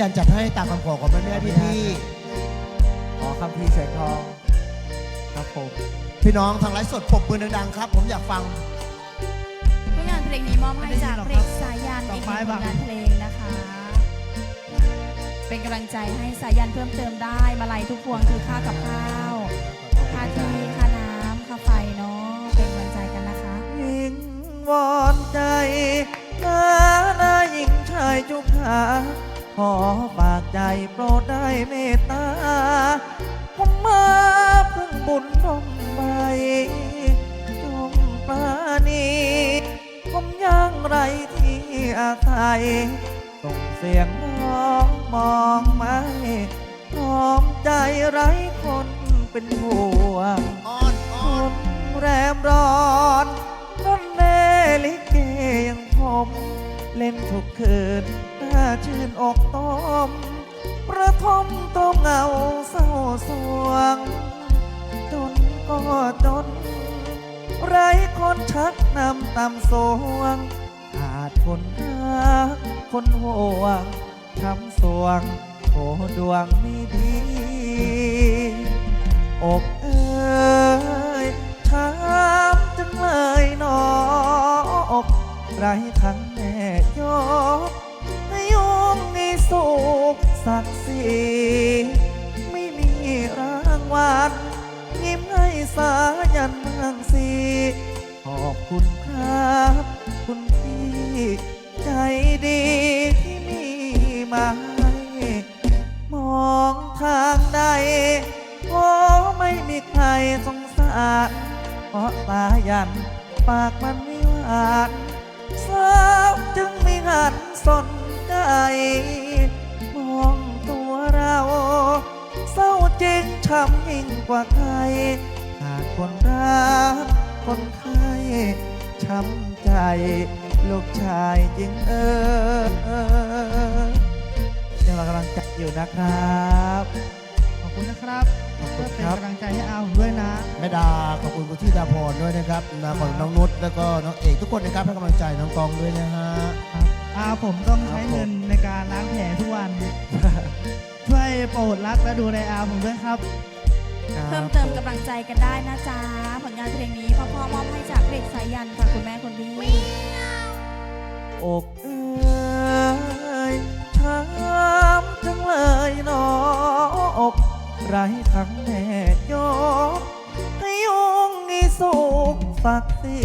ยันจัดให้ตามคำขอของแม่แม่พี่พี่ขอคำพีร์แสงทองครับผมๆพี่น้องทางไลฟ์สดปรบมือดังๆครับ ผมอยากฟังผลงานเพลงนี้มอบให้จากเพลงสายันดออีกกหไม้นึ่งผบัลงงานเพลงนะคะ เป็นกำลังใจให้สายันเพิ่มเติมได้มาลัยทุกพวงคือค่ากับข้าวค่าที่ค่าน้ำค่าไฟเนาะเป็นกำลังใจกันนะคะยิงวอนใจนานาหญิงชายจุกขา ขอฝากใจโปรดได้เมตตา ผมมาเพิ่งบุญร่มใบจงปราณีผมยังไรที่อาศัยส่งเสียงร้องมองไม่พร้อมใจไร้คนเป็นห่วงคนแรมร้อน อกต้มประทมต้มเงาเศร้าสวง จนก็จน ไรคนชักนำตำสวงขาดคนรักคนห่วงช้ำสวงโหดวงไม่ดี อกเอ้ยถามจังเลยนอกไรทั้งแม่ยก ศักดิ์ศรีไม่มีรางวัลยิ้มให้สายันเมืองสีขอบคุณครับ คุณพี่ใจดีที่มีมาให้มองทางใดก็ไม่มีใครสงสารเพราะตายัน ปากมันไม่หวานสาวจึงไม่หันสนำยิ่งกว่าใครขาดคนรักคนไข้ช้ำใจ ลูกชายจริงเออยังเรากำลังจัดอยู่นะครับ ขอบคุณนะครับขอบคุเพื่อณเป็นครับกำลังใจให้อาผมด้วยนะ แม่ดาขอบคุณคุณที่ดาพรด้วยนะครับนะขอบคุณน้องนุชแล้วก็น้องเอกทุกคนนะครับให้กำลังใจน้องกองด้วยนะฮะครับอาผมต้องใช้ครับผมเงินในการล้างแผลทุกวัน ช่วยโปรดรักและดูแลอาผมด้วยครับ เพิ่มเติมกำลังใจกันได้นะจ๊ะ ผลงานเพลงนี้พ่อพ่อมอบให้จากเพลงสายันค่ะคุณแม่คุณพี่อกเอ้ยถามจังเลยหนออกไรทั้งแม่ยกให้ยงอีสุขสักดิ์ศรี